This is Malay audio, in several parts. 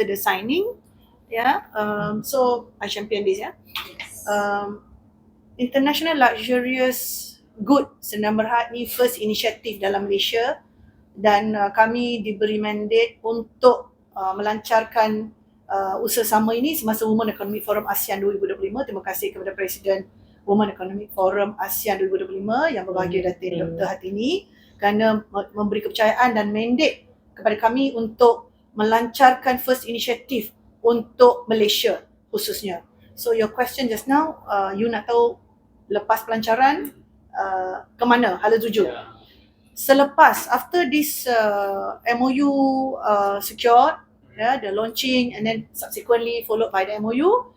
after the signing. Yeah, um, so I champion this. Yeah, um, international luxurious good Sendang Berhad ni first initiative dalam Malaysia dan uh, kami diberi mandate untuk uh, melancarkan uh, usaha sama ini semasa Women Economic Forum ASEAN 2025. Terima kasih kepada Presiden Women Economic Forum ASEAN 2025 yang berbahagia Datin Hmm. Dr. Hatini kerana me- memberi kepercayaan dan mandate kepada kami untuk melancarkan first initiative untuk Malaysia khususnya. So your question just now, uh, you nak tahu lepas pelancaran uh, ke mana hala tuju? Yeah. Selepas after this uh, MOU uh, secured, yeah, the launching and then subsequently followed by the MOU,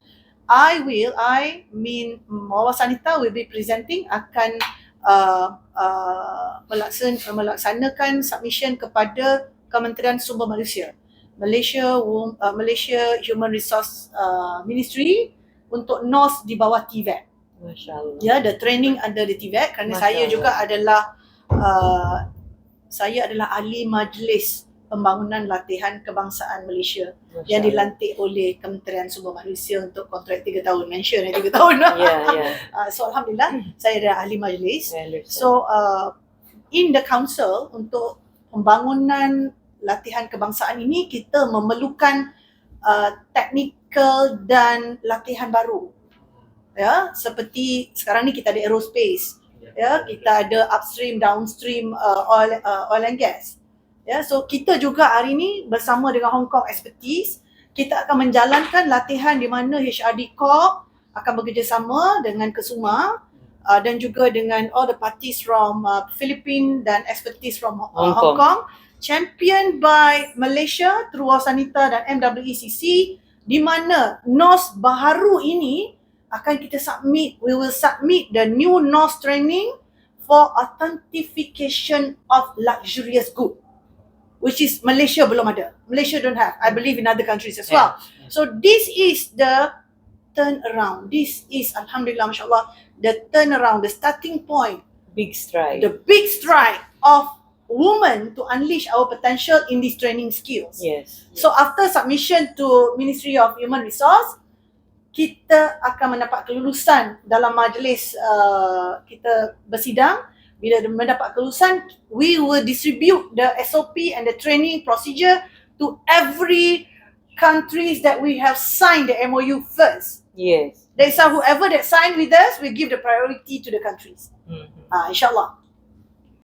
I will, I mean Mawar Sanita will be presenting akan uh, uh, melaksan, melaksanakan submission kepada Kementerian Sumber Manusia. Malaysia Wom- uh, Malaysia Human Resource uh, Ministry untuk NOS di bawah TVET. Masya Allah. Ya, the training under the TVET kerana Masya saya Allah. juga adalah uh, saya adalah ahli majlis pembangunan latihan kebangsaan Malaysia Masya yang Allah. dilantik oleh Kementerian Sumber Manusia untuk kontrak 3 tahun. Mention eh 3 tahun. Ya, ya. Uh, so alhamdulillah saya adalah ahli majlis. Understand. So uh, in the council untuk pembangunan latihan kebangsaan ini kita memerlukan uh, technical dan latihan baru. Ya, seperti sekarang ni kita ada aerospace, ya, kita ada upstream, downstream uh, oil uh, oil and gas. Ya, so kita juga hari ini bersama dengan Hong Kong Expertise kita akan menjalankan latihan di mana HRD Corp akan bekerjasama dengan Kesuma uh, dan juga dengan all the parties from uh, Philippines dan expertise from uh, Hong Hong, Kong. Kong championed by Malaysia through Wasanita dan MWECC di mana NOS baharu ini akan kita submit we will submit the new NOS training for authentication of luxurious good which is Malaysia belum ada. Malaysia don't have. I believe in other countries as well. So this is the turn around this is alhamdulillah mashallah the turnaround the starting point. Big stride. the big stride of women to unleash our potential in these training skills. Yes. So after submission to Ministry of Human Resource, kita akan mendapat kelulusan dalam majlis uh, kita bersidang. Bila mendapat kelulusan, we will distribute the SOP and the training procedure to every countries that we have signed the MOU first. Yes. That's how whoever that signed with us, we give the priority to the countries. Mhm. Uh, inshallah.